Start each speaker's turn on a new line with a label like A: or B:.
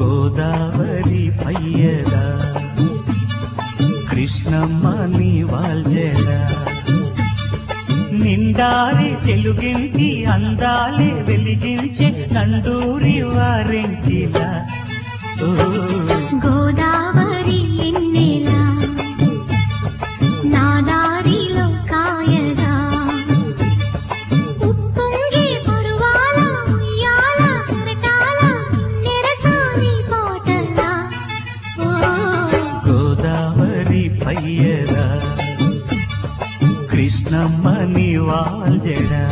A: గోదావరి పయ్యరా కృష్ణమ్మ నీ వాల్జడ నిండారి తెలుగింటి అందాలి వెలిగించే నండూరి వారింటిలా. ఓ అయ్యరా కృష్ణమ్మ నీ వాల్జడా